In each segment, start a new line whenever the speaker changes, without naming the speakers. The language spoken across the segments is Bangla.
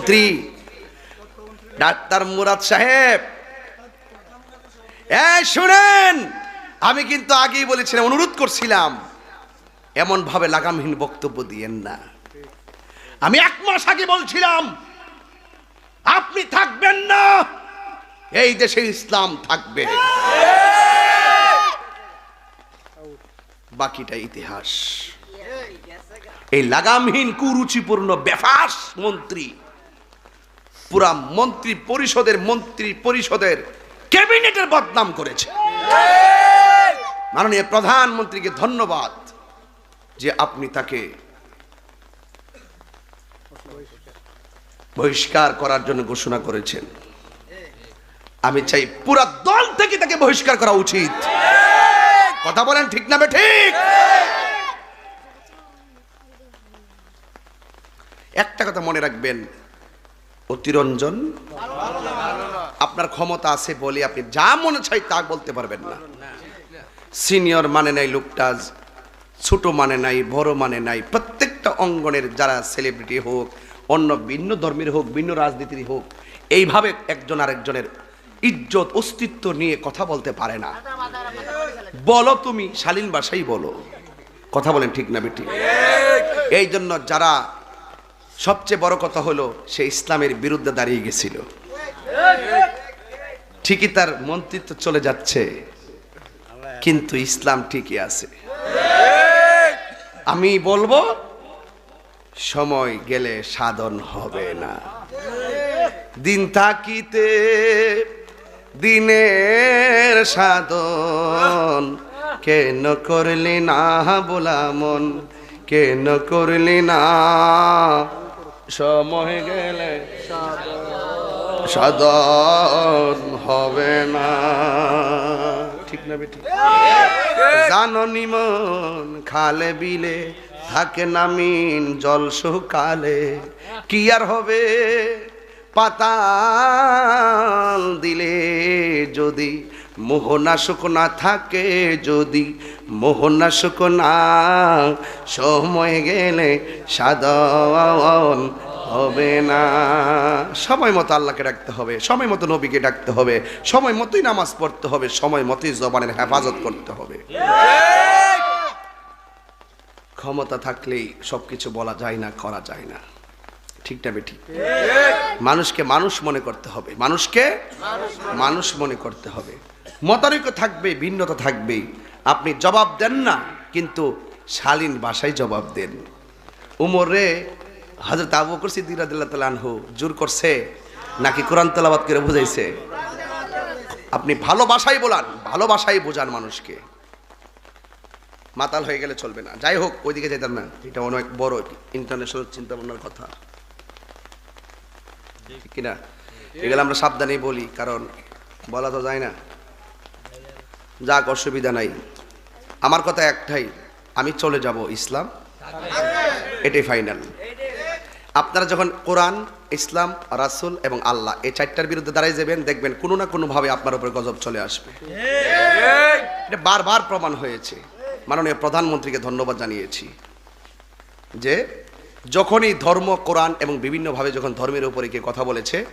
মন্ত্রী, ডাক্তার মুরাদ সাহেব। শুনেন, আমি কিন্তু আগেই বলেছিলাম, অনুরোধ করছিলাম এমন ভাবে লাগামহীন বক্তব্য দিয়েন না। আমি এক মাস আগে বলছিলাম, আপনি থাকবেন না, এই দেশে ইসলাম থাকবে। বাকিটা ইতিহাস। এই লাগামহীন কুরুচিপূর্ণ বেফাস মন্ত্রী। পুরা মন্ত্রী পরিষদের মন্ত্রী পরিষদের ক্যাবিনেটের বদনাম করেছে। মাননীয় প্রধানমন্ত্রীকে ধন্যবাদ যে আপনি তাকে বহিষ্কার করার জন্য ঘোষণা করেছেন। আমি চাই পুরা দল থেকে তাকে বহিষ্কার করা উচিত। কথা বলেন ঠিক না ঠিক? একটা কথা মনে রাখবেন অতিরঞ্জন। আপনার ক্ষমতা আছে বলে আপনি যা মনে চাই তা বলতে পারবেন না। সিনিয়র মানে নাই লোকটা ছোট মানে নাই বড় মানে নাই। প্রত্যেকটা অঙ্গনের যারা সেলিব্রিটি হোক অন্য ভিন্ন ধর্মের হোক ভিন্ন রাজনীতির হোক এইভাবে একজন আরেকজনের ইজ্জত অস্তিত্ব নিয়ে কথা বলতে পারে না। বলো তুমি শালীন ভাষাই বলো। কথা বলেন ঠিক না বেটি? এই জন্য যারা সবচেয়ে বড় কথা হলো, সে ইসলামের বিরুদ্ধে দাঁড়িয়ে গেছিল। ঠিকই তার মন্ত্রিত্ব চলে যাচ্ছে, কিন্তু ইসলাম ঠিকই আছে। আমি বলব, সময় গেলে সাধন হবে না। দিন থাকিতে দিনের সাধন, কেন করলি না বলা কেন করলি না সময় গেলে সাধন হবে না। ঠিক না বেটি? জানো নিমন খালে বিলে থাকে নামিন জল শুকালে কি আর হবে? পাতাল দিলে যদি মোহনাশক না থাকে যদি মোহনাশক না সময় গেলে সাধন হবে না। সময় মতো আল্লাহকে ডাকতে হবে সময় মতো নবীকে ডাকতে হবে সময় মতোই নামাজ পড়তে হবে সময় মতোই জবানের হেফাজত করতে হবে। ক্ষমতা থাকলেই সবকিছু বলা যায় না করা যায় না। ঠিক না বেঠিক? মানুষকে মানুষ মনে করতে হবে। মানুষকে মানুষ মনে করতে হবে। মতানৈক্য থাকবে ভিন্নতা থাকবে। আপনি জবাব দেন না কিন্তু শালীন ভাষায় জবাব দেন। উমর হজরত আবু বকর সিদ্দিক রাদিয়াল্লাহু তাআলা আনহু জোর করছে নাকি কোরআন তেলাওয়াত করে বুঝাইছে? আপনি ভালোবাসাই বলান ভালোবাসাই বোঝান মানুষকে। মাতাল হয়ে গেলে চলবে না। যাই হোক ওইদিকে যেতাম না। এটা অনেক বড় ইন্টারন্যাশনাল চিন্তা ভাবনার কথা। ঠিক কিনা? এগুলো আমরা সাবধানেই বলি, কারণ বলা তো যায় না। যাক, অসুবিধা নাই। আমার কথা একটাই, আমি চলে যাব ইসলাম, এটাই ফাইনাল আপনারা যখন কোরআন, ইসলাম, রাসুল এবং আল্লাহ, এই চারটার বিরুদ্ধে দাঁড়াই যাবেন, দেখবেন কোনো না কোনোভাবে আপনার উপরে গজব চলে আসবে। এটা বারবার প্রমাণ হয়েছে। মাননীয় প্রধানমন্ত্রীকে ধন্যবাদ জানিয়েছি যে যখনই ধর্ম, কোরআন এবং বিভিন্নভাবে যখন ধর্মের উপরে কে কথা বলেছে,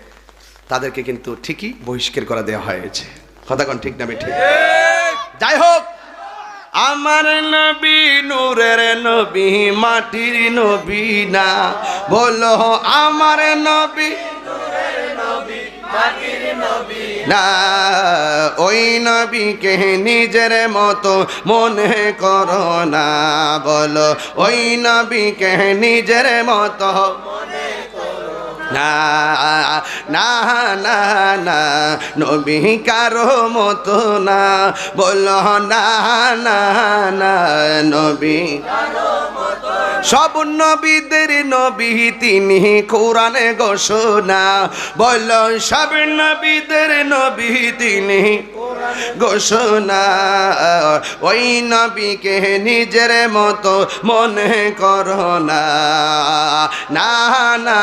তাদেরকে কিন্তু ঠিকই বহিষ্কার করা দেওয়া হয়েছে। কথাক্ষণ ঠিক নামে ঠিক যাই হোক, আমার নবী নূরের নবী, মাটির নবী না। বলো আমার নবী না, ওই নবীকে নিজের মতো মনে করো না, বলো, ওই নবীকে নিজের মতো না না না না, নবী কারও মতো না, বলো, না না না, নবী সব নবীদের নবী, তিনি কোরআনে ঘোষণা। বল সব নবীদের নবী, তিনি ঘোষণা। ওই নবীকে নিজের মতো মনে করো না না না,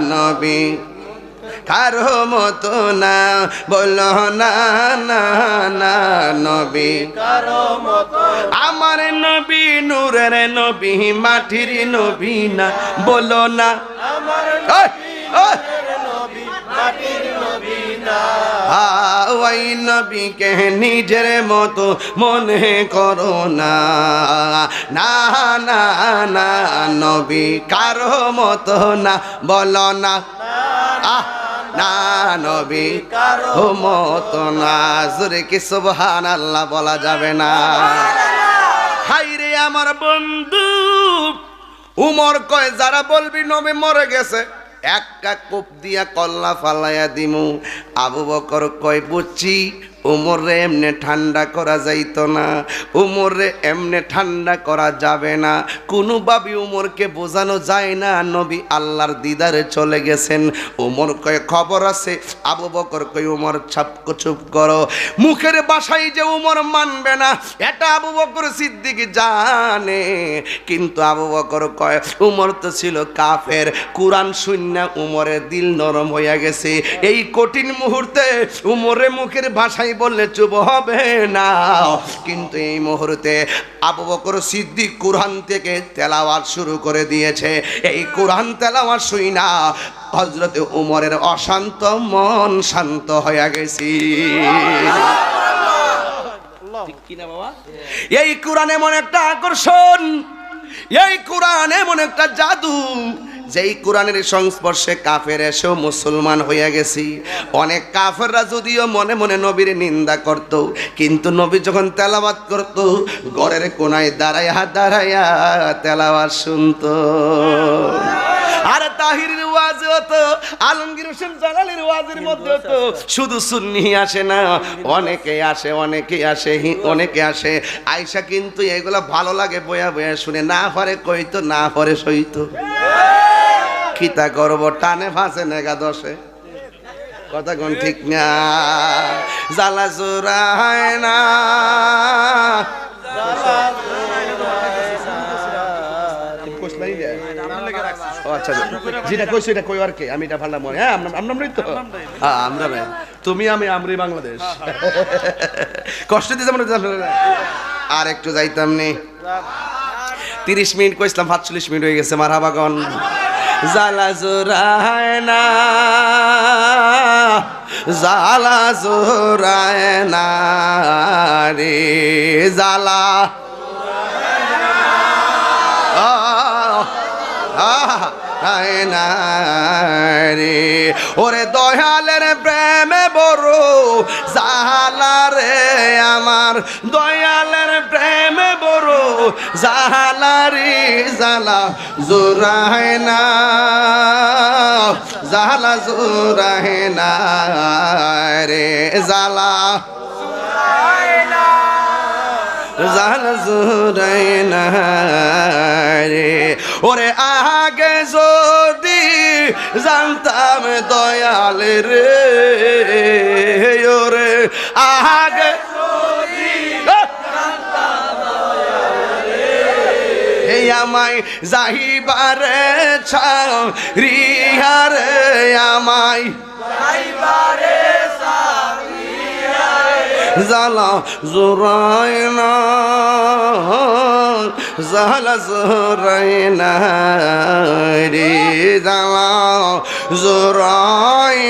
নবী। কারও মতো না বল না না না নবী। কারও মতো আমার নবী নূরের নবী মাটির নবী না বল না। আমার ওই নবীকে নিজের মতো মনে করো না না না নবী কারও মতো না বলো না। না নবী কারও মত না জোরে কি সুবহান আল্লাহ বলা যাবে না। হাই রে আমার বন্ধু উমর কয় যারা বলবি নবী মরে গেছে একটা কোপ দিয়া কল্লা ফালাইয়া দিমু। আবু বকর কয় বুঝছি উমরে এমনে ঠান্ডা করা যাইত না। উমরে এমনে ঠান্ডা করা যাবে না। কোনোভাবে উমরকে বোঝানো যায় না, নবী আল্লাহর দিদারে চলে গেছেন। উমর কয়ে, খবর আছে? আবু বকর কয়, উমর, ছাপ চুপ করো। মুখের বাসায় যে উমর মানবে না, এটা আবু বকর সিদ্দিক জানে। কিন্তু আবু বকর কয়, উমর তো ছিল কাফের। কোরআন শূন্য উমরের দিল নরম হইয়া গেছে। এই কঠিন মুহূর্তে উমরে মুখের ভাষায় বললে চুপ হবে না কিন্তু এই মুহূর্তে আবু বকর সিদ্দিক কোরআন থেকে তেলাওয়াত শুরু করে দিয়েছে। এই কোরআন তেলাওয়াত শুই না হজরতে উমরের অশান্ত মন শান্ত হয়ে গেছি। এই কোরআন এমন একটা আকর্ষণ এই কোরআন এমন একটা জাদু যেই কোরআনের সংস্পর্শে কাফের এসেও মুসলমান হইয়া গেছি। অনেক কাফেররা যদিও মনে মনে নবীর নিন্দা করত, কিন্তু নবী যখন তেলাবাত করত, ঘরের কোনায় দাঁড়াইয়া দাঁড়াইয়া তেলাওয়াত শুনতো। আর তাহিরের ওয়াজ হতো, আলমগীর হোসেন জালালের ওয়াজের মধ্যে হতো, শুধু সুন্নি আসে না, অনেকে আসে অনেকে আসে অনেকে আসে। আয়সা কিন্তু এগুলা ভালো লাগে বয়া বয়া শুনে, না পারে কইতো, না পারে সইতো। খিতা করব টানে ফাঁসে নেগা দশে কথা কোন ঠিক না? জ্বালা না। ও আচ্ছা। হ্যাঁ। তো। হ্যাঁ তুমি আমি আমরি বাংলাদেশ। কষ্ট দিতে আর একটু যাইতাম নি। তিরিশ মিনিট কইছিলাম সাতচল্লিশ মিনিট হয়ে গেছে মারাবাগন জালা জোরায় না জালা জোরায় না রে জালা আয় না রে ওরে দয়ালের প্রেমে বড় জালা রে আমার। দয়ালের প্রেমে বড় জালা রে জালা জোরায় না। জালা জোরায় না রে জালা। জাল জোরাই না রে। ওরে আগে যদি জানতাম দয়াল রে ওরে আগে আমায় যাইবারে ছাও রিহারে আমায়। জালা জোরায় না জালা জোরায় না রে জালা জোরায়